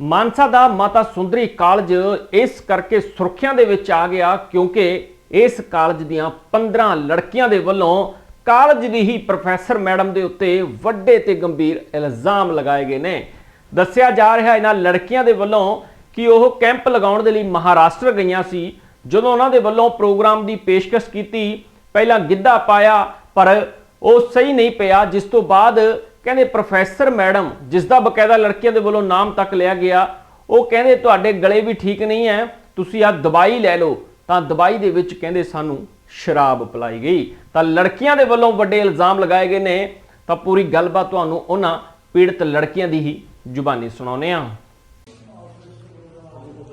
ਮਾਨਸਾ ਦਾ Mata Sundari college ਇਸ ਕਰਕੇ ਸੁਰੱਖਿਆ ਦੇ ਵਿੱਚ ਆ ਗਿਆ ਕਿਉਂਕਿ ਇਸ ਕਾਲਜ ਦੀਆਂ 15 ਲੜਕੀਆਂ ਦੇ ਵੱਲੋਂ ਕਾਲਜ ਦੀ ਹੀ ਪ੍ਰੋਫੈਸਰ ਮੈਡਮ ਦੇ ਉੱਤੇ ਵੱਡੇ ਤੇ ਗੰਭੀਰ ਇਲਜ਼ਾਮ ਲਗਾਏ ਗਏ ਨੇ। ਦੱਸਿਆ ਜਾ ਰਿਹਾ ਇਹਨਾਂ ਲੜਕੀਆਂ ਦੇ ਵੱਲੋਂ ਕਿ ਉਹ ਕੈਂਪ ਲਗਾਉਣ ਦੇ ਲਈ ਮਹਾਰਾਸ਼ਟਰ ਗਈਆਂ ਸੀ। ਜਦੋਂ ਉਹਨਾਂ ਦੇ ਵੱਲੋਂ ਪ੍ਰੋਗਰਾਮ ਦੀ ਪੇਸ਼ਕਸ਼ ਕੀਤੀ, ਪਹਿਲਾਂ ਗਿੱਧਾ ਪਾਇਆ, ਪਰ ਉਹ ਸਹੀ ਨਹੀਂ ਪਿਆ, ਜਿਸ ਤੋਂ ਬਾਅਦ ਕਹਿੰਦੇ ਪ੍ਰੋਫੈਸਰ ਮੈਡਮ ਜਿਸ ਦਾ ਬਕਾਇਦਾ ਲੜਕੀਆਂ ਦੇ ਵੱਲੋਂ ਨਾਮ ਤੱਕ ਲਿਆ ਗਿਆ ਉਹ ਕਹਿੰਦੇ ਤੁਹਾਡੇ ਗਲੇ ਵੀ ਠੀਕ ਨਹੀਂ ਹੈ ਤੁਸੀਂ ਆ ਦਵਾਈ ਲੈ ਲਓ। ਤਾਂ ਦਵਾਈ ਦੇ ਵਿੱਚ ਕਹਿੰਦੇ ਸਾਨੂੰ ਸ਼ਰਾਬ ਪਿਲਾਈ ਗਈ। ਤਾਂ ਲੜਕੀਆਂ ਦੇ ਵੱਲੋਂ ਵੱਡੇ ਇਲਜ਼ਾਮ ਲਗਾਏ ਗਏ ਨੇ। ਤਾਂ ਪੂਰੀ ਗੱਲਬਾਤ ਤੁਹਾਨੂੰ ਉਹਨਾਂ ਪੀੜਤ ਲੜਕੀਆਂ ਦੀ ਹੀ ਜ਼ੁਬਾਨੀ ਸੁਣਾਉਂਦੇ ਹਾਂ।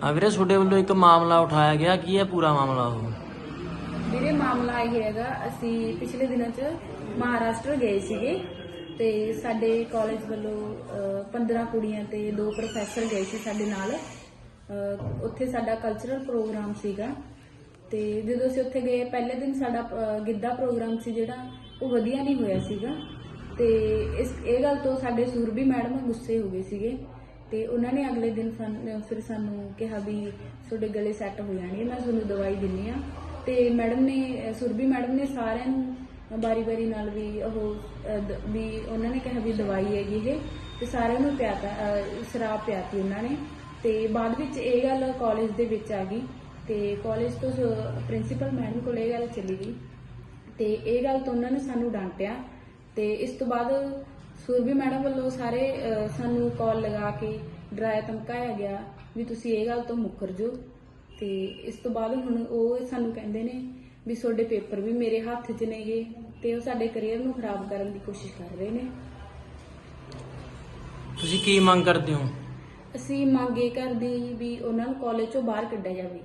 ਆ ਵੀਰੇ ਤੁਹਾਡੇ ਵੱਲੋਂ ਇੱਕ ਮਾਮਲਾ ਉਠਾਇਆ ਗਿਆ। ਕੀ ਹੈ ਪੂਰਾ ਮਾਮਲਾ ਉਹ? ਵੀਰੇ ਮਾਮਲਾ ਇਹ ਹੈਗਾ ਅਸੀਂ ਪਿਛਲੇ ਦਿਨਾਂ 'ਚ ਮਹਾਰਾਸ਼ਟਰ ਗਏ ਸੀਗੇ। ਤੇ ਸਾਡੇ ਕਾਲਜ ਵੱਲੋਂ ਅਹ, 15 ਕੁੜੀਆਂ ਤੇ ਦੋ ਪ੍ਰੋਫੈਸਰ ਗਏ ਸੀ ਸਾਡੇ ਨਾਲ। ਉੱਥੇ ਸਾਡਾ ਕਲਚਰਲ ਪ੍ਰੋਗਰਾਮ ਸੀਗਾ। ਤੇ ਜਦੋਂ ਅਸੀਂ ਉੱਥੇ ਗਏ ਪਹਿਲੇ ਦਿਨ ਸਾਡਾ ਗਿੱਧਾ ਪ੍ਰੋਗਰਾਮ ਸੀ ਜਿਹੜਾ ਉਹ ਵਧੀਆ ਨਹੀਂ ਹੋਇਆ ਸੀਗਾ। ਤੇ ਇਸ ਇਹ ਗੱਲ ਤੋਂ ਸਾਡੇ ਸੂਰਬੀ ਮੈਡਮ ਗੁੱਸੇ ਹੋ ਗਏ ਸੀਗੇ। ਤੇ ਉਹਨਾਂ ਨੇ ਅਗਲੇ ਦਿਨ ਸਾਨੂੰ- ਫਿਰ ਸਾਨੂੰ ਕਿਹਾ ਵੀ ਤੁਹਾਡੇ ਗਲੇ ਸੈੱਟ ਹੋ ਜਾਣਗੇ ਮੈਂ ਤੁਹਾਨੂੰ ਦਵਾਈ ਦਿੰਨੀ ਆ। ਤੇ ਮੈਡਮ ਨੇ ਅਹ ਮੈਡਮ ਨੇ ਸਾਰਿਆਂ ਨੂੰ ਬਾਰੀ-ਬਾਰੀ ਨਾਲ ਵੀ ਉਹ ਅਹ, ਵੀ ਉਹਨਾਂ ਨੇ ਕਿਹਾ ਵੀ ਦਵਾਈ ਹੈਗੀ ਇਹ ਤੇ ਸਾਰਿਆਂ ਨੂੰ ਪਿਆਤਾ ਅਹ, ਸ਼ਰਾਬ ਪਿਆਤੀ ਉਹਨਾਂ ਨੇ। ਤੇ ਬਾਅਦ ਵਿੱਚ ਇਹ ਗੱਲ ਕਾਲਜ ਦੇ ਵਿੱਚ ਆ ਗਈ ਤੇ ਕਾਲਜ ਤੋਂ ਪ੍ਰਿੰਸੀਪਲ ਮੈਡਮ ਕੋਲ ਇਹ ਗੱਲ ਚਲੀ ਗਈ। ਤੇ ਇਹ ਗੱਲ ਤੋਂ ਉਹਨਾਂ ਨੇ ਸਾਨੂੰ ਡਾਂਟਿਆ ਤੇ ਇਸ ਤੋਂ ਬਾਅਦ ਸੁਰਭੀ ਮੈਡਮ ਵੱਲੋਂ ਸਾਰੇ ਅਹ, ਸਾਨੂੰ ਕਾਲ ਲਗਾ ਕੇ ਡਰਾਇਆ ਧਮਕਾਇਆ ਗਿਆ ਵੀ ਤੁਸੀਂ ਇਹ ਗੱਲ ਤੋਂ ਮੁੱਕਰ ਜਾਓ ਤੇ ਇਸ ਤੋਂ ਬਾਅਦ ਹੁਣ ਉਹ ਸਾਨੂੰ ਕਹਿੰਦੇ ਨੇ ਵੀ ਤੁਹਾਡੇ ਪੇਪਰ ਵੀ ਮੇਰੇ ਹੱਥ 'ਚ ਨੇਗੇ ਤੇ ਉਹ ਸਾਡੇ ਕੈਰੀਅਰ ਨੂੰ ਖਰਾਬ ਕਰਨ ਦੀ ਕੋਸ਼ਿਸ਼ ਕਰ ਰਹੇ ਨੇ। ਤੁਸੀਂ ਕੀ ਮੰਗ ਕਰਦੇ ਹੋ? ਅਸੀਂ ਮੰਗ ਇਹ ਕਰਦੇ ਹਾਂ ਜੀ ਵੀ ਉਹਨਾਂ ਨੂੰ ਕਾਲਜ 'ਚੋਂ ਬਾਹਰ ਕੱਢਿਆ ਜਾਵੇ।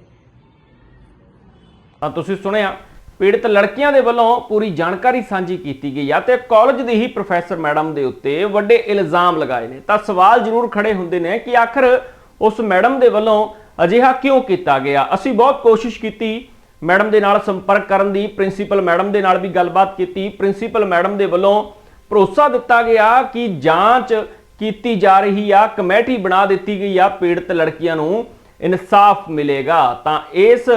ਤਾਂ ਤੁਸੀਂ ਸੁਣਿਆ ਪੀੜਤ ਲੜਕੀਆਂ ਦੇ ਵੱਲੋਂ ਪੂਰੀ ਜਾਣਕਾਰੀ ਸਾਂਝੀ ਕੀਤੀ ਗਈ ਆ ਤੇ ਕਾਲਜ ਦੀ ਹੀ ਪ੍ਰੋਫੈਸਰ ਮੈਡਮ ਦੇ ਉੱਤੇ ਵੱਡੇ ਇਲਜ਼ਾਮ ਲਗਾਏ ਨੇ। ਤਾਂ ਸਵਾਲ ਜ਼ਰੂਰ ਖੜੇ ਹੁੰਦੇ ਨੇ ਕਿ ਆਖਰ ਉਸ ਮੈਡਮ ਦੇ ਵੱਲੋਂ ਅਜਿਹਾ ਕਿਉਂ ਕੀਤਾ ਗਿਆ? ਅਸੀਂ ਬਹੁਤ ਕੋਸ਼ਿਸ਼ ਕੀਤੀ ਮੈਡਮ ਦੇ ਨਾਲ ਸੰਪਰਕ ਕਰਨ ਦੀ, ਪ੍ਰਿੰਸੀਪਲ ਮੈਡਮ ਦੇ ਨਾਲ ਵੀ ਗੱਲਬਾਤ ਕੀਤੀ। ਪ੍ਰਿੰਸੀਪਲ ਮੈਡਮ ਦੇ ਵੱਲੋਂ ਭਰੋਸਾ ਦਿੱਤਾ ਗਿਆ ਕਿ ਜਾਂਚ ਕੀਤੀ ਜਾ ਰਹੀ ਆ, ਕਮੇਟੀ ਬਣਾ ਦਿੱਤੀ ਗਈ ਆ ਪੀੜਤ ਲੜਕੀਆਂ ਨੂੰ, ਇਨਸਾਫ ਮਿਲੇਗਾ। ਤਾਂ ਇਸ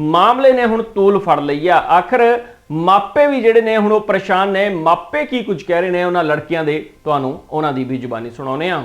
ਮਾਮਲੇ ਨੇ ਹੁਣ ਤੂਲ ਫੜ ਲਈ ਆ। ਆਖਰ ਮਾਪੇ ਵੀ ਜਿਹੜੇ ਨੇ ਹੁਣ ਉਹ ਪਰੇਸ਼ਾਨ ਨੇ। ਮਾਪੇ ਕੀ ਕੁਝ ਕਹਿ ਰਹੇ ਨੇ ਉਹਨਾਂ ਲੜਕੀਆਂ ਦੇ? ਤੁਹਾਨੂੰ ਉਹਨਾਂ ਦੀ ਵੀ ਜ਼ੁਬਾਨੀ ਸੁਣਾਉਨੇ ਆ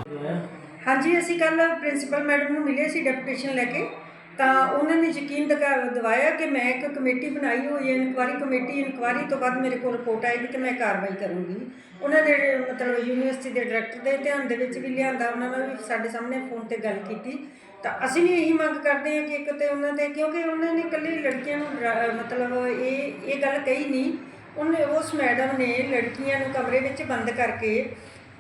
ਹਾਂਜੀ, ਅਸੀਂ ਕੱਲ ਪ੍ਰਿੰਸੀਪਲ ਮੈਡਮ ਨੂੰ ਮਿਲੇ ਸੀ ਡੈਪੂਟੇਸ਼ਨ ਲੈ ਕੇ। ਤਾਂ ਉਹਨਾਂ ਨੇ ਯਕੀਨ ਦਿਖਾ ਦਿਵਾਇਆ ਕਿ ਮੈਂ ਇੱਕ ਕਮੇਟੀ ਬਣਾਈ ਹੋਈ ਹੈ, ਇਨਕੁਆਰੀ ਕਮੇਟੀ, ਇਨਕੁਆਰੀ ਤੋਂ ਬਾਅਦ ਮੇਰੇ ਕੋਲ ਰਿਪੋਰਟ ਆਏਗੀ ਤੇ ਮੈਂ ਕਾਰਵਾਈ ਕਰੂੰਗੀ। ਉਹਨਾਂ ਨੇ ਮਤਲਬ ਯੂਨੀਵਰਸਿਟੀ ਦੇ ਡਾਇਰੈਕਟਰ ਦੇ ਧਿਆਨ ਦੇ ਵਿੱਚ ਵੀ ਲਿਆਂਦਾ, ਉਹਨਾਂ ਨਾਲ ਵੀ ਸਾਡੇ ਸਾਹਮਣੇ ਫੋਨ ਤੇ ਗੱਲ ਕੀਤੀ। ਤਾਂ ਅਸੀਂ ਵੀ ਇਹੀ ਮੰਗ ਕਰਦੇ ਹਾਂ ਕਿ ਇੱਕ ਤੇ ਉਹਨਾਂ 'ਤੇ ਕਿਉਂਕਿ ਉਹਨਾਂ ਨੇ ਇਕੱਲੀ ਲੜਕੀਆਂ ਨੂੰ ਡਰਾ- ਮਤਲਬ ਇਹ ਇਹ ਗੱਲ ਕਹੀ ਨਹੀਂ। ਉਹਨੇ, ਉਸ ਮੈਡਮ ਨੇ ਲੜਕੀਆਂ ਨੂੰ ਕਮਰੇ ਵਿੱਚ ਬੰਦ ਕਰਕੇ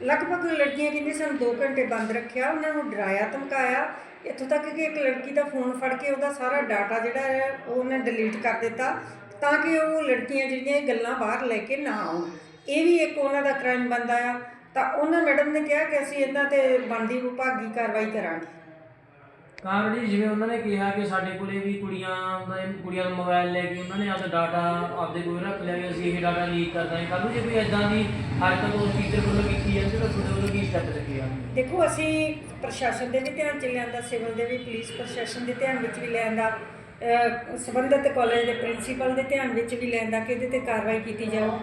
ਲਗਭਗ ਲੜਕੀਆਂ ਕਹਿੰਦੀ ਸਾਨੂੰ 2 ਘੰਟੇ ਬੰਦ ਰੱਖਿਆ, ਉਹਨਾਂ ਨੂੰ ਡਰਾਇਆ, ਧਮਕਾਇਆ। ਇੱਥੋਂ ਤੱਕ ਕਿ ਇੱਕ ਲੜਕੀ ਦਾ ਫੋਨ ਫੜ ਕੇ ਉਹਦਾ ਸਾਰਾ ਡਾਟਾ ਜਿਹੜਾ ਹੈ, ਉਹ ਉਹਨੇ ਡਿਲੀਟ ਕਰ ਦਿੱਤਾ ਤਾਂ ਕਿ ਉਹ ਲੜਕੀਆਂ ਜਿਹੜੀਆਂ ਇਹ ਗੱਲਾਂ ਬਾਹਰ ਲੈ ਕੇ ਨਾ ਆਉਣ। ਇਹ ਵੀ ਇੱਕ ਉਹਨਾਂ ਦਾ ਕ੍ਰਾਈਮ ਬਣਦਾ ਆ। ਤਾਂ ਉਹਨਾਂ ਮੈਡਮ ਨੇ ਕਿਹਾ ਕਿ ਅਸੀਂ ਇਹਨਾਂ ਤੇ ਬਣਦੀ ਵਿਭਾਗੀ ਕਾਰਵਾਈ ਕਰਾਂਗੇ। ਕਾਰਨ ਜਿਵੇਂ ਉਹਨਾਂ ਨੇ ਕਿਹਾ ਕਿ ਸਾਡੇ ਕੋਲੇ ਵੀ ਕੁੜੀਆਂ ਦਾ ਕੁੜੀਆਂ ਦਾ ਮੋਬਾਈਲ ਲੈ ਕੇ ਉਹਨਾਂ ਨੇ ਆਪਦਾ ਡਾਟਾ ਆਪਦੇ ਕੋਲ ਰੱਖ ਲਿਆ ਕਿ ਅਸੀਂ ਇਹ ਡਾਟਾ ਲੀਕ ਕਰ ਦਾਂਗੇ। ਕੱਲ੍ਹ ਨੂੰ ਜੇ ਕੋਈ ਐਦਾਂ ਦੀ ਹਰਕਤ ਉਸ ਟੀਚਰ ਵੱਲੋਂ ਕੀਤੀ ਜਾਂਦੀ, ਤਾਂ ਤੁਹਾਡੇ ਵੱਲੋਂ ਕੀ ਸਟੈਪ ਚੱਕੇ ਦੇਖੋ, ਅਸੀਂ ਪ੍ਰਸ਼ਾਸਨ ਦੇ ਵੀ ਧਿਆਨ ਚ ਲਿਆਂਦਾ ਸਿਵਲ ਦੇ ਵੀ ਪੁਲਿਸ ਪ੍ਰਸ਼ਾਸਨ ਦੇ ਧਿਆਨ ਵਿੱਚ ਵੀ ਲਿਆਂਦਾ, ਅਹ ਕਾਲਜ ਦੇ ਪ੍ਰਿੰਸੀਪਲ ਦੇ ਧਿਆਨ ਵਿੱਚ ਵੀ ਲਿਆਂਦਾ ਕਿ ਇਹਦੇ ਤੇ ਕਾਰਵਾਈ ਕੀਤੀ ਜਾਓ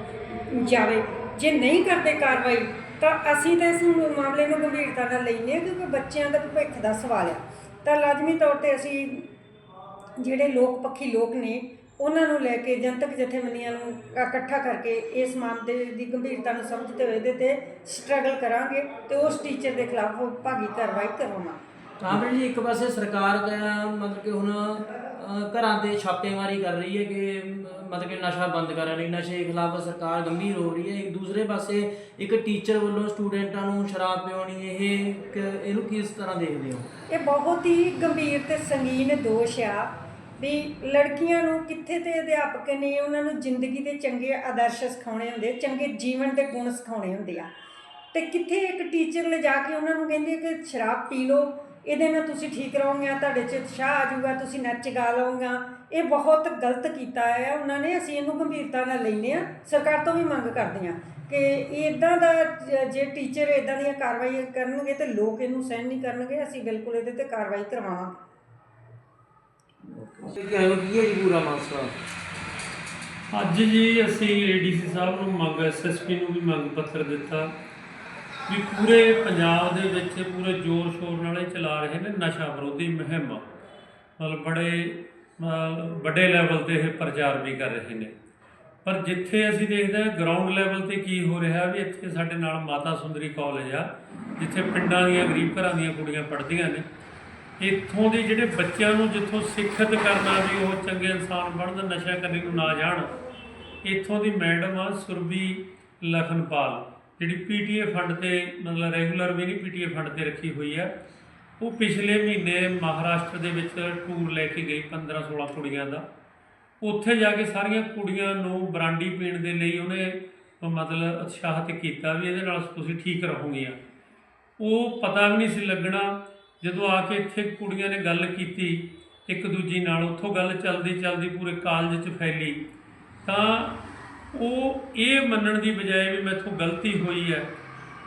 ਜਾਵੇ। ਜੇ ਨਹੀਂ ਕਰਦੇ ਕਾਰਵਾਈ, ਤਾਂ ਅਸੀਂ ਤਾਂ ਇਸ ਮਾਮਲੇ ਨੂੰ ਗੰਭੀਰਤਾ ਨਾਲ ਲੈਂਦੇ ਹਾਂ, ਕਿਉਂਕਿ ਬੱਚਿਆਂ ਦਾ ਭਵਿੱਖ ਦਾ ਸਵਾਲ ਆ। ਤਾਂ ਲਾਜ਼ਮੀ ਤੌਰ ਤੇ ਅਸੀਂ ਜਿਹੜੇ ਲੋਕ ਪੱਖੀ ਲੋਕ ਨੇ, ਉਹਨਾਂ ਨੂੰ ਲੈ ਕੇ ਜਨਤਕ ਜਥੇਬੰਦੀਆਂ ਨੂੰ ਇਕੱਠਾ ਕਰਕੇ ਇਸ ਮਾਮਲੇ ਦੀ ਗੰਭੀਰਤਾ ਨੂੰ ਸਮਝਦੇ ਹੋਏ ਇਹਦੇ ਤੇ ਸਟਰਗਲ ਕਰਾਂਗੇ ਤੇ ਉਸ ਟੀਚਰ ਦੇ ਖਿਲਾਫ ਭਾਗੀ ਕਾਰਵਾਈ ਕਰਵਾਵਾਂਗੇ। ਕਾਰਨ ਜੀ ਇੱਕ ਪਾਸੇ ਸਰਕਾਰ ਦਾ ਮਤਲਬ ਕਿ ਹੁਣ ਘਰਾਂ ਤੇ ਛਾਪੇਮਾਰੀ ਕਰ ਰਹੀ ਹੈ ਕਿ ਮਤਲਬ ਕਿ ਨਸ਼ਾ ਬੰਦ ਕਰਨ ਲਈ, ਨਸ਼ੇ ਖਿਲਾਫ ਸਰਕਾਰ ਗੰਭੀਰ ਹੋ ਰਹੀ ਹੈ। ਇੱਕ ਦੂਸਰੇ ਪਾਸੇ ਇੱਕ ਟੀਚਰ ਵੱਲੋਂ ਸਟੂਡੈਂਟਾਂ ਨੂੰ ਸ਼ਰਾਬ ਪਿਉਣੀ ਇਹ ਇੱਕ, ਇਹਨੂੰ ਕਿਸ ਤਰ੍ਹਾਂ ਦੇਖਦੇ ਹੋ? ਇਹ ਬਹੁਤ ਹੀ ਗੰਭੀਰ ਤੇ ਸੰਗੀਨ ਦੋਸ਼ ਆ ਵੀ ਲੜਕੀਆਂ ਨੂੰ ਕਿੱਥੇ ਤੇ ਅਧਿਆਪਕ ਨੇ, ਉਹਨਾਂ ਨੂੰ ਜ਼ਿੰਦਗੀ ਦੇ ਚੰਗੇ ਆਦਰਸ਼ ਸਿਖਾਉਣੇ ਹੁੰਦੇ, ਚੰਗੇ ਜੀਵਨ ਦੇ ਗੁਣ ਸਿਖਾਉਣੇ ਹੁੰਦੇ ਆ। ਤੇ ਕਿੱਥੇ ਇੱਕ ਟੀਚਰ ਲਿਜਾ ਕੇ ਉਹਨਾਂ ਨੂੰ ਕਹਿੰਦੇ ਕਿ ਸ਼ਰਾਬ ਪੀ ਲਓ ਇਹਦੇ ਨਾਲ ਤੁਸੀਂ ਠੀਕ ਰਹੋਗੇ ਤੁਹਾਡੇ 'ਚ ਉਤਸ਼ਾਹ ਆ ਜਾਊਗਾ ਤੁਸੀਂ ਨੱਚ ਗਾ ਲਓਗਾ ਇਹ ਬਹੁਤ ਗਲਤ ਕੀਤਾ ਹੈ ਉਹਨਾਂ ਨੇ ਅਸੀਂ ਇਹਨੂੰ ਗੰਭੀਰਤਾ ਨਾਲ ਲੈਂਦੇ ਆ ਸਰਕਾਰ ਤੋਂ ਵੀ ਮੰਗ ਕਰਦੇ ਆ ਕਿ ਇਦਾਂ ਦਾ ਜ- ਜੇ ਟੀਚਰ ਇਦਾਂ ਦੀਆਂ ਕਾਰਵਾਈਆਂ ਕਰਨਗੇ ਤੇ ਲੋਕ ਇਹਨੂੰ ਸਹਿਣ ਨਹੀਂ ਕਰਨਗੇ ਅਸੀਂ ਬਿਲਕੁਲ ਇਹਦੇ ਤੇ ਕਾਰਵਾਈ ਕਰਵਾਵਾਂਗੇ। ਕੀ ਹੈ ਕੀ ਹੈ ਜੀ ਪੂਰਾ ਮਸਲਾ? ਅੱਜ ਜੀ ਅਸੀਂ ਏਡੀਸੀ ਸਾਹਿਬ ਨੂੰ ਮੰਗ ਐਸਐਸਪੀ ਨੂੰ ਵੀ ਮੰਗ ਪੱਤਰ ਦਿੱਤਾ। ਵੀ ਪੂਰੇ ਪੰਜਾਬ ਦੇ ਵਿੱਚ ਪੂਰੇ ਜ਼ੋਰ ਸ਼ੋਰ ਨਾਲ ਇਹ ਚਲਾ ਰਹੇ ਨੇ ਨਸ਼ਾ ਵਿਰੋਧੀ ਮੁਹਿੰਮ। ਮਤਲਬ ਬੜੇ ਵੱਡੇ ਲੈਵਲ ਤੇ ਇਹ ਪ੍ਰਚਾਰ ਵੀ ਕਰ ਰਹੇ ਨੇ। ਪਰ ਜਿੱਥੇ ਅਸੀਂ ਦੇਖਦੇ ਹਾਂ ਗਰਾਊਂਡ ਲੈਵਲ ਤੇ ਕੀ ਹੋ ਰਿਹਾ ਵੀ ਇੱਥੇ ਸਾਡੇ ਨਾਲ ਮਾਤਾ ਸੁੰਦਰੀ ਕਾਲਜ ਆ, ਜਿੱਥੇ ਪਿੰਡਾਂ ਦੀਆਂ, ਗਰੀਬ ਘਰਾਂ ਦੀਆਂ ਕੁੜੀਆਂ ਪੜ੍ਹਦੀਆਂ ਨੇ। ਇੱਥੋਂ ਦੇ ਜਿਹੜੇ ਬੱਚਿਆਂ ਨੂੰ ਜਿੱਥੋਂ ਸਿੱਖਿਅਤ ਕਰਨਾ ਵੀ ਉਹ ਚੰਗੇ ਇਨਸਾਨ ਬਣਨ, ਨਸ਼ਾ ਕਰਨੇ ਨੂੰ ਨਾ ਜਾਣ, ਇੱਥੋਂ ਦੀ ਮੈਡਮ ਆ ਸੁਰਬੀ ਲਖਨਪਾਲ। ਜਿਹੜੀ ਪੀਟੀਏ ਫੰਡ ਤੇ ਮਤਲਬ ਰੈਗੂਲਰ ਵੀ ਨਹੀਂ ਪੀਟੀਏ ਫੰਡ ਤੇ ਰੱਖੀ ਹੋਈ ਹੈ ਉਹ ਪਿਛਲੇ ਮਹੀਨੇ ਮਹਾਰਾਸ਼ਟਰ ਦੇ ਵਿੱਚ ਟੂਰ ਲੈ ਕੇ ਗਈ 15 16 ਕੁੜੀਆਂ ਦਾ। ਉੱਥੇ ਜਾ ਕੇ ਸਾਰੀਆਂ ਕੁੜੀਆਂ ਨੂੰ ਬਰਾਂਡੀ ਪੀਣ ਦੇ ਲਈ ਉਹਨੇ ਮਤਲਬ ਉਤਸ਼ਾਹਿਤ ਕੀਤਾ ਵੀ ਇਹਦੇ ਨਾਲ ਤੁਸੀਂ ਠੀਕ ਰਹੋਗੀਆਂ। ਉਹ ਪਤਾ ਵੀ ਨਹੀਂ ਸੀ ਲੱਗਣਾ, ਜਦੋਂ ਆ ਕੇ ਇੱਥੇ ਕੁੜੀਆਂ ਨੇ ਗੱਲ ਕੀਤੀ, ਇੱਕ ਦੂਜੀ ਨਾਲ ਉੱਥੋਂ ਗੱਲ ਚੱਲਦੀ ਚੱਲਦੀ ਪੂਰੇ ਕਾਲਜ 'ਚ ਫੈਲੀ, ਤਾਂ ਉਹ ਇਹ ਮੰਨਣ ਦੀ ਬਜਾਏ ਵੀ ਮੈਥੋਂ ਗਲਤੀ ਹੋਈ ਹੈ।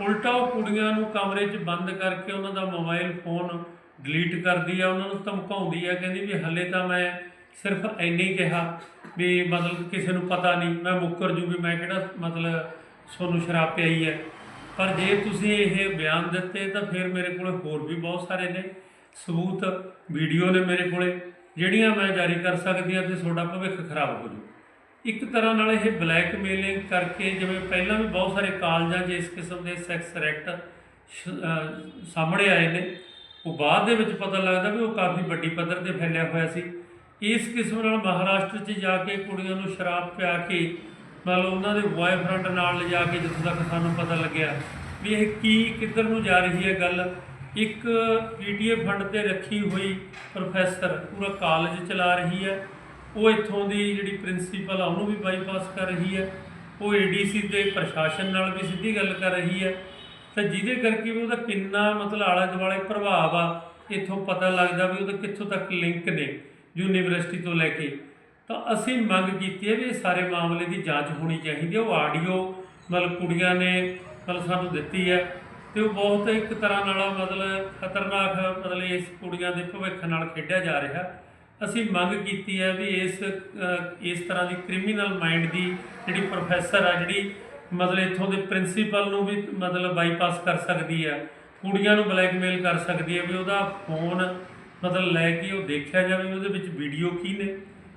ਉਲਟਾ ਉਹ ਕੁੜੀਆਂ ਨੂੰ ਕਮਰੇ 'ਚ ਬੰਦ ਕਰਕੇ ਉਹਨਾਂ ਦਾ ਮੋਬਾਈਲ ਫੋਨ ਡਿਲੀਟ ਕਰਦੀ ਆ, ਉਹਨਾਂ ਨੂੰ ਧਮਕਾਉਂਦੀ ਆ, ਕਹਿੰਦੀ ਵੀ ਹੱਲੇ ਤਾਂ ਮੈਂ ਸਿਰਫ ਇੰਨੇ ਹੀ ਕਿਹਾ ਵੀ ਮਤਲਬ ਕਿਸੇ ਨੂੰ ਪਤਾ ਨਹੀਂ, ਮੈਂ ਮੁੱਕਰ ਜੂ ਵੀ ਮੈਂ ਕਿਹੜਾ ਮਤਲਬ ਤੁਹਾਨੂੰ ਸ਼ਰਾਬ ਪਿਆਈ ਹੈ। ਪਰ ਜੇ ਤੁਸੀਂ ਇਹ ਬਿਆਨ ਦਿੱਤੇ ਤਾਂ ਫਿਰ ਮੇਰੇ ਕੋਲ ਹੋਰ ਵੀ ਬਹੁਤ ਸਾਰੇ ਨੇ। ਸਬੂਤ, ਵੀਡੀਓ ਨੇ ਮੇਰੇ ਕੋਲੇ, ਜਿਹੜੀਆਂ ਮੈਂ ਜਾਰੀ ਕਰ ਸਕਦੀ ਹਾਂ ਤੇ ਤੁਹਾਡਾ ਭਵਿੱਖ ਖਰਾਬ ਹੋ ਜੂ। ਇੱਕ ਤਰ੍ਹਾਂ ਨਾਲ ਇਹ ਬਲੈਕਮੇਲਿੰਗ ਕਰਕੇ ਜਿਵੇਂ ਪਹਿਲਾਂ ਵੀ ਬਹੁਤ ਸਾਰੇ ਕਾਲਜਾਂ 'ਚ ਇਸ ਕਿਸਮ ਦੇ ਸੈਕਸ ਰੈਕਟ ਸਾਹਮਣੇ ਆਏ ਨੇ। ਉਹ ਬਾਅਦ ਦੇ ਵਿੱਚ ਪਤਾ ਲੱਗਦਾ ਵੀ ਉਹ ਕਾਫੀ ਵੱਡੀ ਪੱਧਰ ਤੇ ਫੈਲਿਆ ਹੋਇਆ ਸੀ। ਇਸ ਕਿਸਮ ਨਾਲ ਮਹਾਰਾਸ਼ਟਰ 'ਚ ਜਾ ਕੇ ਕੁੜੀਆਂ ਨੂੰ ਸ਼ਰਾਬ ਪਿਆ ਕੇ, ਮਤਲਬ ਉਹਨਾਂ ਦੇ ਬॉयਫ੍ਰੈਂਡ ਨਾਲ ਲਿਜਾ ਕੇ ਜਿੱਥੋਂ ਤੱਕ ਸਾਨੂੰ ਪਤਾ ਲੱਗਿਆ ਵੀ ਇਹ ਕੀ, ਕਿੱਧਰ ਨੂੰ ਜਾ ਰਹੀ ਹੈ ਗੱਲ। ਇੱਕ ਪੀਟੀਏ ਫੰਡ ਤੇ ਰੱਖੀ ਹੋਈ ਪ੍ਰੋਫੈਸਰ ਪੂਰਾ ਕਾਲਜ ਚਲਾ ਰਹੀ ਹੈ। ਉਹ ਇੱਥੋਂ ਦੀ ਜਿਹੜੀ ਪ੍ਰਿੰਸੀਪਲ ਆ, ਉਹਨੂੰ ਵੀ ਬਾਈਪਾਸ ਕਰ ਰਹੀ ਹੈ। ਉਹ ਏਡੀਸੀ ਦੇ ਪ੍ਰਸ਼ਾਸਨ ਨਾਲ ਵੀ ਸਿੱਧੀ ਗੱਲ ਕਰ ਰਹੀ ਹੈ। ਤਾਂ ਜਿਹਦੇ ਕਰਕੇ ਵੀ ਉਹਦਾ ਕਿੰਨਾ ਮਤਲਬ ਆਲੇ ਦੁਆਲੇ ਪ੍ਰਭਾਵ ਆ, ਇੱਥੋਂ ਪਤਾ ਲੱਗਦਾ ਵੀ ਉਹਦਾ ਕਿੱਥੋਂ ਤੱਕ ਲਿੰਕ ਨੇ ਯੂਨੀਵਰਸਿਟੀ ਤੋਂ ਲੈ ਕੇ। ਤਾਂ ਅਸੀਂ ਮੰਗ ਕੀਤੀ ਹੈ ਵੀ ਇਹ ਸਾਰੇ ਮਾਮਲੇ ਦੀ ਜਾਂਚ ਹੋਣੀ ਚਾਹੀਦੀ ਹੈ। ਉਹ ਆਡੀਓ ਮਤਲਬ ਕੁੜੀਆਂ ਨੇ ਮਤਲਬ ਸਾਨੂੰ ਦਿੱਤੀ ਹੈ ਤੇ ਉਹ ਬਹੁਤ ਇੱਕ ਤਰ੍ਹਾਂ ਨਾਲ ਮਤਲਬ ਖਤਰਨਾਕ ਮਤਲਬ ਇਸ ਕੁੜੀਆਂ ਦੇ ਭਵਿੱਖ ਨਾਲ ਖੇਡਿਆ ਜਾ ਰਿਹਾ। ਅਸੀਂ ਮੰਗ ਕੀਤੀ ਹੈ ਵੀ ਇਸ ਇਸ ਤਰ੍ਹਾਂ ਦੀ ਕ੍ਰਿਮੀਨਲ ਮਾਈਂਡ ਦੀ ਜਿਹੜੀ ਪ੍ਰੋਫੈਸਰ ਆ, ਜਿਹੜੀ ਮਤਲਬ ਇੱਥੋਂ ਦੇ ਪ੍ਰਿੰਸੀਪਲ ਨੂੰ ਵੀ ਮਤਲਬ ਬਾਈਪਾਸ ਕਰ ਸਕਦੀ ਹੈ ਕੁੜੀਆਂ ਨੂੰ ਬਲੈਕਮੇਲ ਕਰ ਸਕਦੀ ਹੈ ਵੀ ਉਹਦਾ ਫੋਨ ਮਤਲਬ ਲੈ ਕੇ ਉਹ ਦੇਖਿਆ ਜਾਵੇ, ਉਹਦੇ ਵਿੱਚ ਵੀਡੀਓ ਕੀ ਨੇ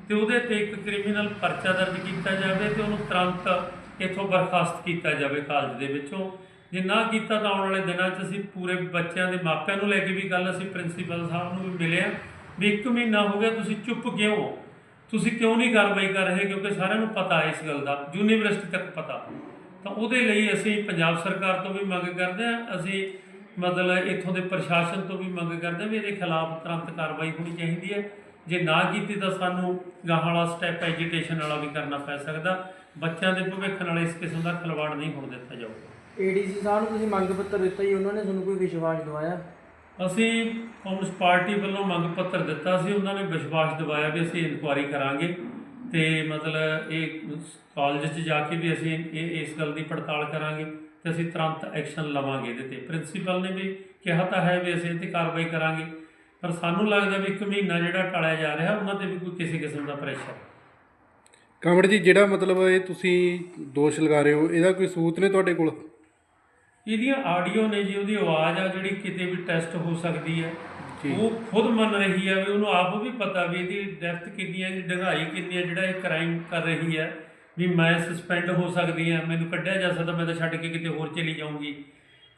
ਤੇ ਉਹਦੇ ਤੇ ਇੱਕ ਕ੍ਰਿਮੀਨਲ ਪਰਚਾ ਦਰਜ ਕੀਤਾ ਜਾਵੇ ਤੇ ਉਹਨੂੰ ਤੁਰੰਤ ਇੱਥੋਂ ਬਰਖਾਸਤ ਕੀਤਾ ਜਾਵੇ ਕਾਲਜ ਦੇ ਵਿੱਚੋਂ। ਜੇ ਨਾ ਕੀਤਾ ਤਾਂ ਆਉਣ ਵਾਲੇ ਦਿਨਾਂ 'ਚ ਅਸੀਂ ਪੂਰੇ ਬੱਚਿਆਂ ਦੇ ਮਾਪਿਆਂ ਨੂੰ ਲੈ ਕੇ ਵੀ ਗੱਲ ਅਸੀਂ ਪ੍ਰਿੰਸੀਪਲ ਸਾਹਿਬ ਨੂੰ ਵੀ ਮਿਲੇ ਆ। ਵੀ ਇੱਕ ਮਹੀਨਾ ਹੋ ਗਿਆ ਤੁਸੀਂ ਚੁੱਪ ਕਿਉਂ ਤੁਸੀਂ ਕਿਉਂ ਨਹੀਂ ਕਾਰਵਾਈ ਕਰ ਰਹੇ? ਕਿਉਂਕਿ ਸਾਰਿਆਂ ਨੂੰ ਪਤਾ ਹੈ ਇਸ ਗੱਲ ਦਾ, ਯੂਨੀਵਰਸਿਟੀ ਤੱਕ ਪਤਾ। ਤਾਂ ਉਹਦੇ ਲਈ ਅਸੀਂ ਪੰਜਾਬ ਸਰਕਾਰ ਤੋਂ ਵੀ ਮੰਗ ਕਰਦੇ ਹਾਂ, ਅਸੀਂ ਮਤਲਬ ਇੱਥੋਂ ਦੇ ਪ੍ਰਸ਼ਾਸਨ ਤੋਂ ਵੀ ਮੰਗ ਕਰਦੇ ਹਾਂ ਵੀ ਇਹਦੇ ਖਿਲਾਫ ਤੁਰੰਤ ਕਾਰਵਾਈ ਹੋਣੀ ਚਾਹੀਦੀ ਹੈ। ਜੇ ਨਾ ਕੀਤੀ ਤਾਂ ਸਾਨੂੰ ਗਾਹ ਵਾਲਾ ਸਟੈਪ ਐਜੀਟੇਸ਼ਨ ਵਾਲਾ ਵੀ ਕਰਨਾ ਪੈ ਸਕਦਾ। ਬੱਚਿਆਂ ਦੇ ਭਵਿੱਖ ਨਾਲ ਇਸ ਕਿਸਮ ਦਾ ਖਿਲਵਾੜ ਨਹੀਂ ਹੋਣ ਦਿੱਤਾ ਜਾਊਗਾ। ਏਡੀਸੀ ਸਾਹਿਬ ਨੂੰ ਤੁਸੀਂ ਮੰਗ ਪੱਤਰ ਦਿੱਤਾ ਜੀ, ਉਹਨਾਂ ਨੇ ਤੁਹਾਨੂੰ ਕੋਈ ਵਿਸ਼ਵਾਸ ਦਿਵਾਇਆ? ਅਸੀਂ ਕਾਂਗਰਸ ਪਾਰਟੀ ਵੱਲੋਂ ਮੰਗ ਪੱਤਰ ਦਿੱਤਾ ਸੀ, ਉਹਨਾਂ ਨੇ ਵਿਸ਼ਵਾਸ ਦਿਵਾਇਆ ਵੀ ਅਸੀਂ ਇਨਕੁਆਇਰੀ ਕਰਾਂਗੇ ਤੇ ਮਤਲਬ ਇਹ ਕਾਲਜ 'ਚ ਜਾ ਕੇ ਵੀ ਅਸੀਂ ਇਹ, ਇਸ ਗੱਲ ਦੀ ਪੜਤਾਲ ਕਰਾਂਗੇ ਤੇ ਅਸੀਂ ਤੁਰੰਤ ਐਕਸ਼ਨ ਲਵਾਂਗੇ ਇਹਦੇ ਤੇ। ਪ੍ਰਿੰਸੀਪਲ ਨੇ ਵੀ ਕਿਹਾ ਤਾਂ ਹੈ ਵੀ ਅਸੀਂ ਇਹ ਤੇ ਕਾਰਵਾਈ ਕਰਾਂਗੇ, ਪਰ ਸਾਨੂੰ ਲੱਗਦਾ ਵੀ ਇੱਕ ਮਹੀਨਾ ਜਿਹੜਾ ਟਾਲਿਆ ਜਾ ਰਿਹਾ, ਉਹਨਾਂ ਤੇ ਵੀ ਕੋਈ ਕਿਸੇ ਕਿਸਮ ਦਾ ਪ੍ਰੈਸ਼ਰ ਕਾਮੜ ਜੀ, ਜਿਹੜਾ ਮਤਲਬ ਇਹ ਤੁਸੀਂ ਦੋਸ਼ ਲਗਾ ਰਹੇ ਹੋ, ਇਹਦਾ ਕੋਈ ਸਬੂਤ ਨੇ ਤੁਹਾਡੇ ਕੋਲ? ਇਹਦੀਆਂ ਆਡੀਓ ਨੇ ਜੀ ਉਹਦੀ ਆਵਾਜ਼ ਆ ਜਿਹੜੀ ਕਿਤੇ ਵੀ ਟੈਸਟ ਹੋ ਸਕਦੀ ਹੈ ਜੀ। ਉਹ ਖੁਦ ਮੰਨ ਰਹੀ ਹੈ ਵੀ ਉਹਨੂੰ ਆਪ ਵੀ ਪਤਾ ਵੀ ਇਹਦੀ ਡੈਪਥ ਕਿੰਨੀ ਹੈ ਇਹਦੀ ਡੂੰਘਾਈ ਕਿੰਨੀ ਹੈ ਜਿਹੜਾ ਇਹ ਕ੍ਰਾਈਮ ਕਰ ਰਹੀ ਹੈ ਵੀ ਮੈਂ ਸਸਪੈਂਡ ਹੋ ਸਕਦੀ ਹਾਂ ਮੈਨੂੰ ਕੱਢਿਆ ਜਾ ਸਕਦਾ ਮੈਂ ਤਾਂ ਛੱਡ ਕੇ ਕਿਤੇ ਹੋਰ ਚਲੀ ਜਾਊਂਗੀ।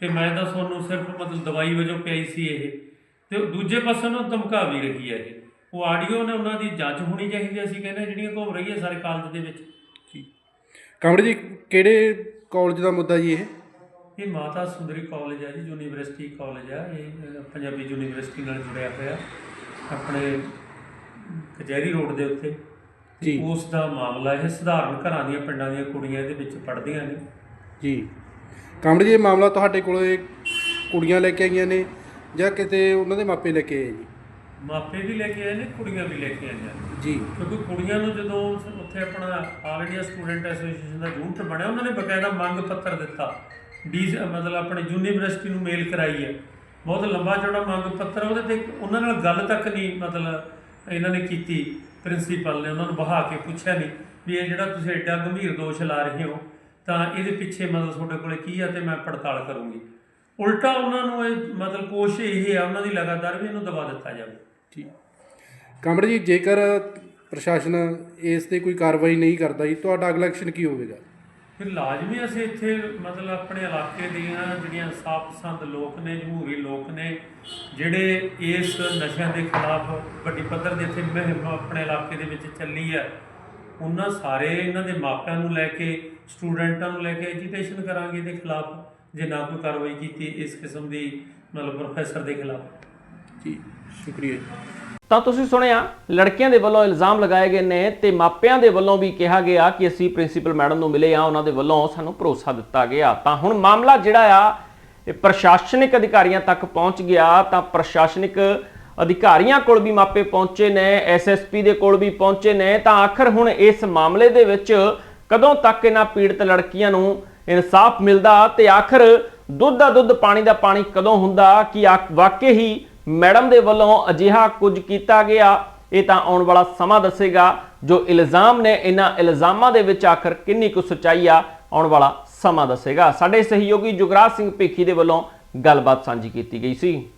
ਤੇ ਮੈਂ ਤਾਂ ਤੁਹਾਨੂੰ ਸਿਰਫ ਮਤਲਬ ਦਵਾਈ ਵਜੋਂ ਪਿਆਈ ਸੀ ਇਹ। ਤੇ ਦੂਜੇ ਪਾਸੇ ਨੂੰ ਧਮਕਾ ਵੀ ਰਹੀ ਹੈ ਇਹ। ਉਹ ਆਡੀਓ ਨੇ ਉਹਨਾਂ ਦੀ ਜਾਂਚ ਹੋਣੀ ਚਾਹੀਦੀ ਅਸੀਂ ਕਹਿੰਦੇ ਜਿਹੜੀਆਂ ਘੁੰਮ ਰਹੀ ਹੈ ਸਾਰੇ ਕਾਲਜ ਦੇ ਵਿੱਚ। ਕਾਮੜ ਜੀ ਕਿਹੜੇ ਕਾਲਜ ਦਾ ਮੁੱਦਾ ਜੀ ਇਹ? ਇਹ ਮਾਤਾ ਸੁੰਦਰੀ ਕਾਲਜ ਹੈ ਜੀ ਯੂਨੀਵਰਸਿਟੀ ਕਾਲਜ ਹੈ ਇਹ ਪੰਜਾਬੀ ਯੂਨੀਵਰਸਿਟੀ ਨਾਲ ਜੁੜਿਆ ਹੋਇਆ। ਆਪਣੇ ਕਚਹਿਰੀ ਰੋਡ ਦੇ ਉੱਤੇ। ਜੀ। ਉਸ ਦਾ ਮਾਮਲਾ ਇਹ ਸਧਾਰਨ ਘਰਾਂ ਦੀਆਂ ਪਿੰਡਾਂ ਦੀਆਂ ਕੁੜੀਆਂ ਇਹਦੇ ਵਿੱਚ ਪੜ੍ਹਦੀਆਂ ਨੇ। ਜੀ। ਕਾਮੜ ਜੀ ਇਹ ਮਾਮਲਾ ਤੁਹਾਡੇ ਕੋਲ ਕੁੜੀਆਂ ਲੈ ਕੇ ਆਈਆਂ ਨੇ ਜਾਂ ਕਿਤੇ ਉਹਨਾਂ ਦੇ ਮਾਪੇ ਲੈ ਕੇ ਆਏ ਜੀ ਮਾਪੇ ਵੀ ਲੈ ਕੇ ਆਏ ਨੇ ਕੁੜੀਆਂ ਵੀ ਲੈ ਕੇ ਆਈਆਂ ਨੇ। ਜੀ। ਕਿਉਂਕਿ ਕੁੜੀਆਂ ਨੂੰ ਜਦੋਂ ਉੱਥੇ ਆਪਣਾ ਆਲ ਇੰਡੀਆ ਸਟੂਡੈਂਟ ਐਸੋਸੀਏਸ਼ਨ ਦਾ ਯੂਨਿਟ ਬਣਿਆ ਉਹਨਾਂ ਨੇ ਬਕਾਇਦਾ ਮੰਗ ਪੱਤਰ ਦਿੱਤਾ। ਡੀ ਮਤਲਬ ਆਪਣੇ ਯੂਨੀਵਰਸਿਟੀ ਨੂੰ ਮੇਲ ਕਰਾਈ ਹੈ। ਬਹੁਤ ਲੰਬਾ ਚੌੜਾ ਮੰਗ ਪੱਤਰ ਉਹਦੇ ਤੇ ਉਹਨਾਂ ਨਾਲ ਗੱਲ ਤੱਕ ਨਹੀਂ ਮਤਲਬ ਇਹਨਾਂ ਨੇ ਕੀਤੀ, ਪ੍ਰਿੰਸੀਪਲ ਨੇ ਉਹਨਾਂ ਨੂੰ ਬਹਾ ਕੇ ਪੁੱਛਿਆ ਨਹੀਂ ਵੀ ਇਹ ਜਿਹੜਾ ਤੁਸੀਂ ਐਡਾ ਗੰਭੀਰ ਦੋਸ਼ ਲਾ ਰਹੇ ਹੋ, ਤਾਂ ਇਹਦੇ ਪਿੱਛੇ ਮਤਲਬ ਤੁਹਾਡੇ ਕੋਲੇ ਕੀ ਆ ਤੇ ਮੈਂ ਪੜਤਾਲ ਕਰੂੰਗੀ। ਉਲਟਾ ਉਹਨਾਂ ਨੂੰ ਇਹ ਮਤਲਬ ਕੋਸ਼ਿਸ਼ ਇਹ ਆ, ਉਹਨਾਂ ਦੀ ਲਗਾਤਾਰ ਵੀ ਇਹਨੂੰ ਦਬਾ ਦਿੱਤਾ ਜਾਵੇ। ਠੀਕ। ਕਾਮੜ ਜੀ ਜੇਕਰ ਪ੍ਰਸ਼ਾਸਨ ਇਸ ਤੇ ਕੋਈ ਕਾਰਵਾਈ ਨਹੀਂ ਕਰਦਾ ਜੀ, ਤੁਹਾਡਾ ਅਗਲਾ ਐਕਸ਼ਨ ਕੀ ਹੋਵੇਗਾ? ਫਿਰ ਲਾਜ਼ਮੀ ਅਸੀਂ ਇੱਥੇ ਮਤਲਬ ਆਪਣੇ ਇਲਾਕੇ ਦੀਆਂ ਜਿਹੜੀਆਂ ਸਾਫ਼ ਪਸੰਦ ਲੋਕ ਨੇ, ਜਮਹੂਰੀ ਲੋਕ ਨੇ, ਜਿਹੜੇ ਇਸ ਨਸ਼ਿਆਂ ਦੇ ਖਿਲਾਫ ਵੱਡੀ ਪੱਧਰ ਦੇ ਇੱਥੇ ਮੁਹਿੰਮ ਆਪਣੇ ਇਲਾਕੇ ਦੇ ਵਿੱਚ ਚੱਲੀ ਹੈ ਉਹਨਾਂ ਸਾਰੇ ਇਹਨਾਂ ਦੇ ਮਾਪਿਆਂ ਨੂੰ ਲੈ ਕੇ, ਸਟੂਡੈਂਟਾਂ ਨੂੰ ਲੈ ਕੇ ਐਜੀਟੇਸ਼ਨ ਕਰਾਂਗੇ ਇਹਦੇ ਖਿਲਾਫ, ਜੇ ਨਾ ਕੋਈ ਕਾਰਵਾਈ ਕੀਤੀ ਇਸ ਕਿਸਮ ਦੀ ਮਤਲਬ ਪ੍ਰੋਫੈਸਰ ਦੇ ਖਿਲਾਫ। ਜੀ, ਸ਼ੁਕਰੀਆ ਤਾਂ ਤੁਸੀਂ ਸੁਣਿਆ, ਲੜਕੀਆਂ ਦੇ ਵੱਲੋਂ ਇਲਜ਼ਾਮ ਲਗਾਏ ਗਏ ਨੇ ਤੇ ਮਾਪਿਆਂ ਦੇ ਵੱਲੋਂ ਵੀ ਕਿਹਾ ਗਿਆ ਕਿ ਅਸੀਂ ਪ੍ਰਿੰਸੀਪਲ ਮੈਡਮ ਨੂੰ ਮਿਲੇ ਆ, ਉਹਨਾਂ ਦੇ ਵੱਲੋਂ ਸਾਨੂੰ ਭਰੋਸਾ ਦਿੱਤਾ ਗਿਆ। ਤਾਂ ਹੁਣ ਮਾਮਲਾ ਜਿਹੜਾ ਆ, ਇਹ ਪ੍ਰਸ਼ਾਸਨਿਕ ਅਧਿਕਾਰੀਆਂ ਤੱਕ ਪਹੁੰਚ ਗਿਆ, ਤਾਂ ਪ੍ਰਸ਼ਾਸਨਿਕ ਅਧਿਕਾਰੀਆਂ ਕੋਲ ਵੀ ਮਾਪੇ ਪਹੁੰਚੇ ਨੇ ਐਸਐਸਪੀ ਦੇ ਕੋਲ ਵੀ ਪਹੁੰਚੇ ਨੇ। ਤਾਂ ਆਖਰ ਹੁਣ ਇਸ ਮਾਮਲੇ ਦੇ ਵਿੱਚ ਕਦੋਂ ਤੱਕ ਇਹਨਾਂ ਪੀੜਤ ਲੜਕੀਆਂ ਨੂੰ ਇਨਸਾਫ ਮਿਲਦਾ ਤੇ ਆਖਰ ਦੁੱਧ ਦਾ ਦੁੱਧ, ਪਾਣੀ ਦਾ ਪਾਣੀ ਕਦੋਂ ਹੁੰਦਾ, ਕਿ ਆ- ਵਾਕਈ ਹੀ ਮੈਡਮ ਦੇ ਵੱਲੋਂ ਅਜਿਹਾ ਕੁਝ ਕੀਤਾ ਗਿਆ, ਇਹ ਤਾਂ ਆਉਣ ਵਾਲਾ ਸਮਾਂ ਦੱਸੇਗਾ, ਜੋ ਇਲਜ਼ਾਮ ਨੇ ਇਹਨਾਂ ਇਲਜ਼ਾਮਾਂ ਦੇ ਵਿੱਚ ਆਖਰ ਕਿੰਨੀ ਕੁ ਸੱਚਾਈ ਆ, ਆਉਣ ਵਾਲਾ ਸਮਾਂ ਦੱਸੇਗਾ। ਸਾਡੇ ਸਹਿਯੋਗੀ ਜੁਗਰਾਜ ਸਿੰਘ ਭੇਖੀ ਦੇ ਵੱਲੋਂ ਗੱਲਬਾਤ ਸਾਂਝੀ ਕੀਤੀ ਗਈ ਸੀ।